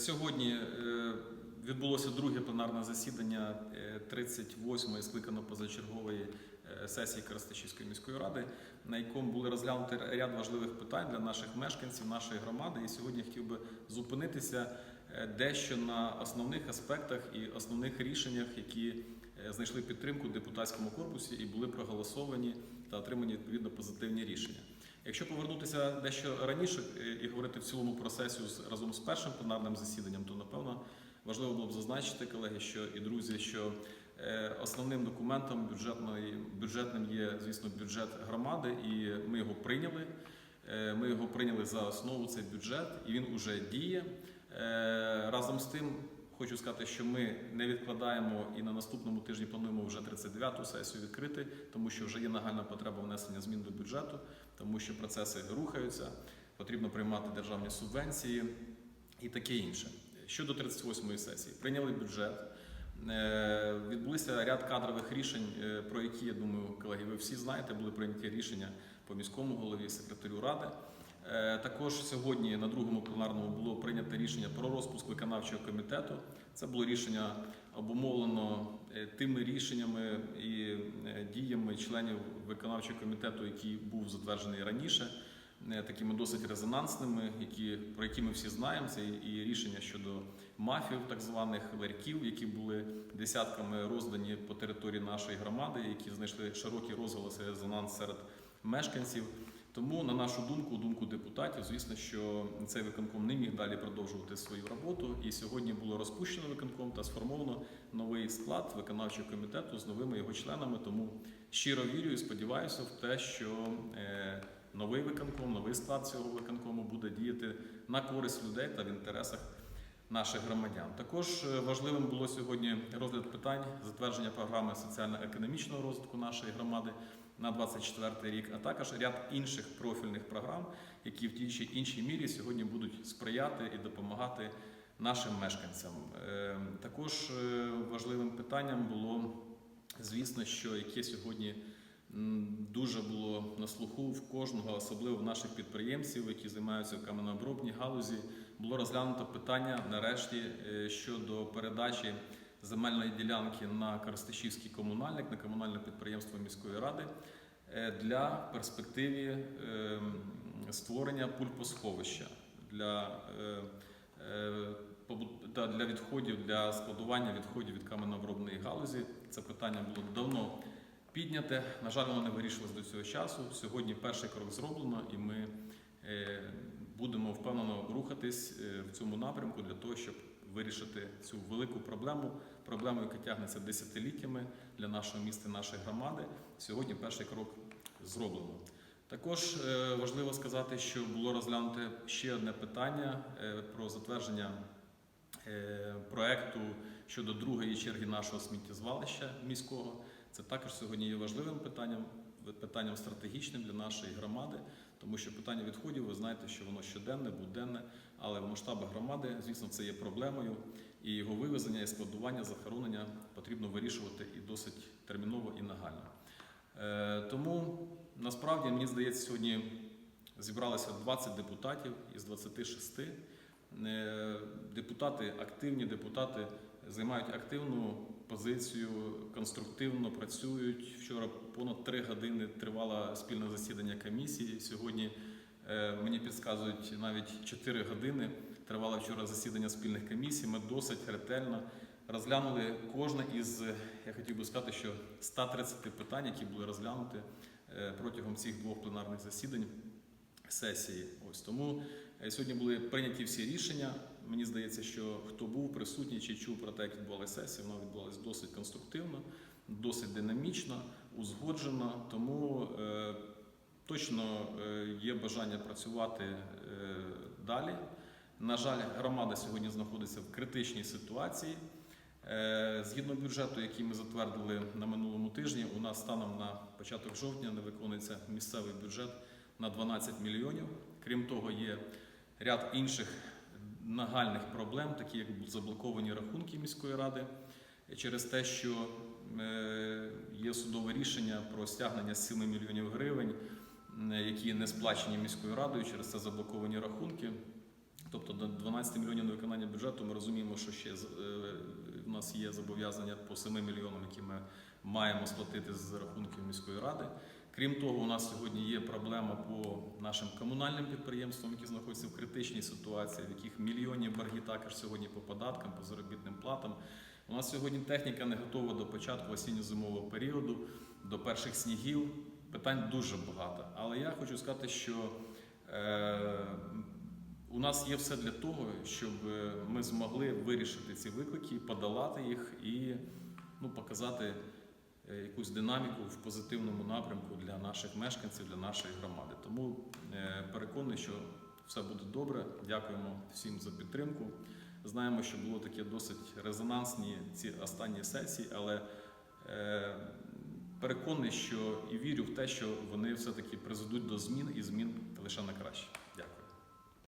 Сьогодні е, відбулося друге пленарне засідання е, 38-ї скликано позачергової е, сесії Коростишівської міської ради, на якому були розглянути ряд важливих питань для наших мешканців, нашої громади. І сьогодні хотів би зупинитися е, дещо на основних аспектах і основних рішеннях, які е, знайшли підтримку в депутатському корпусі і були проголосовані та отримані відповідно позитивні рішення. Якщо повернутися дещо раніше і говорити в цілому про сесію разом з першим пленарним засіданням, то напевно важливо було б зазначити, колеги, що і друзі, що е, основним документом бюджетної бюджетним є, звісно, бюджет громади, і ми його прийняли. Е, Ми його прийняли за основу цей бюджет, і він уже діє. Е, Разом з тим, хочу сказати, що ми не відкладаємо і на наступному тижні плануємо вже 39-ту сесію відкрити, тому що вже є нагальна потреба внесення змін до бюджету, тому що процеси рухаються, потрібно приймати державні субвенції і таке інше. Щодо 38-ї сесії, прийняли бюджет. Е, Відбулися ряд кадрових рішень, е, про які я думаю, колеги, ви всі знаєте, були прийняті рішення по міському голові, секретарю ради. Е, Також сьогодні на другому пленарному було прийнято рішення про розпуск виконавчого комітету. Це було рішення обумовлено е, тими рішеннями і е, діями членів виконавчого комітету, який був затверджений раніше, такими досить резонансними, які про які ми всі знаємо. Це і рішення щодо мафів, так званих ларьків, які були десятками роздані по території нашої громади, які знайшли широкий розголос і резонанс серед мешканців. Тому, на нашу думку, думку депутатів, звісно, що цей виконком не міг далі продовжувати свою роботу. І сьогодні було розпущено виконком та сформовано новий склад виконавчого комітету з новими його членами. Тому щиро вірю і сподіваюся в те, що е, новий виконком, новий склад цього виконкому буде діяти на користь людей та в інтересах наших громадян. Також е, важливим було сьогодні розгляд питань затвердження програми соціально-економічного розвитку нашої громади на 24 рік, а також ряд інших профільних програм, які в тій чи іншій мірі сьогодні будуть сприяти і допомагати нашим мешканцям. Е, Також е, важливим питанням було, звісно, що яке сьогодні дуже було на слуху в кожного, особливо в наших підприємців, які займаються в каменнообробній галузі, було розглянуто питання нарешті е, щодо передачі земельної ділянки на Коростишівський комунальник, на комунальне підприємство міської ради е, для перспективі ем, створення пульпосховища для, е, та для відходів, для складування відходів від каменнообробної галузі. Це питання було давно підняте. На жаль, воно не вирішилось до цього часу. Сьогодні перший крок зроблено, і ми е, будемо впевнено рухатись е, в цьому напрямку для того, щоб вирішити цю велику проблему, проблему, яка тягнеться десятиліттями для нашого міста, нашої громади. Сьогодні перший крок зроблено. Також е, важливо сказати, що було розглянуте ще одне питання про затвердження проекту щодо другої черги нашого сміттєзвалища міського. Це також сьогодні є важливим питанням, питанням стратегічним для нашої громади, тому що питання відходів, ви знаєте, що воно щоденне, буденне, але в масштабах громади, звісно, це є проблемою, і його вивезення і складування, захоронення потрібно вирішувати і досить терміново і нагально. Е, Тому насправді мені здається, сьогодні зібралося 20 депутатів із 26. Е, Депутати активні, депутати займають активну позицію, конструктивно працюють. Вчора понад три години тривало спільне засідання комісії. Сьогодні е, мені підказують навіть 4 години. Тривало вчора засідання спільних комісій. Ми досить ретельно розглянули кожне із, я хотів би сказати, що 130 питань, які були розглянуті е, протягом цих двох пленарних засідань сесії. Ось тому е, сьогодні були прийняті всі рішення. Мені здається, що хто був присутній чи чув про те, як відбувалася сесія, вона відбувалася досить конструктивно, досить динамічно, узгоджено. Тому е, точно е, є бажання працювати е, далі. На жаль, громада сьогодні знаходиться в критичній ситуації. Е, Згідно бюджету, який ми затвердили на минулому тижні, у нас станом на початок жовтня не виконується місцевий бюджет на 12 мільйонів. Крім того, є ряд інших нагальних проблем, такі як заблоковані рахунки міської ради, через те, що е, є судове рішення про стягнення 7 мільйонів гривень, е, які не сплачені міською радою, через це заблоковані рахунки. Тобто до 12 мільйонів на виконання бюджету ми розуміємо, що ще е, в нас є зобов'язання по 7 мільйонам, які ми маємо сплатити з рахунків міської ради. Крім того, у нас сьогодні є проблема по нашим комунальним підприємствам, які знаходяться в критичній ситуації, в яких мільйонні борги також сьогодні по податкам, по заробітним платам. У нас сьогодні техніка не готова до початку осінньо-зимового періоду, до перших снігів. Питань дуже багато. Але я хочу сказати, що е, у нас є все для того, щоб ми змогли вирішити ці виклики, подолати їх і ну, показати якусь динаміку в позитивному напрямку для наших мешканців, для нашої громади. Тому е, переконаний, що все буде добре. Дякуємо всім за підтримку. Знаємо, що було таке досить резонансні ці останні сесії, але е, переконаний, що і вірю в те, що вони все-таки призведуть до змін і змін лише на краще.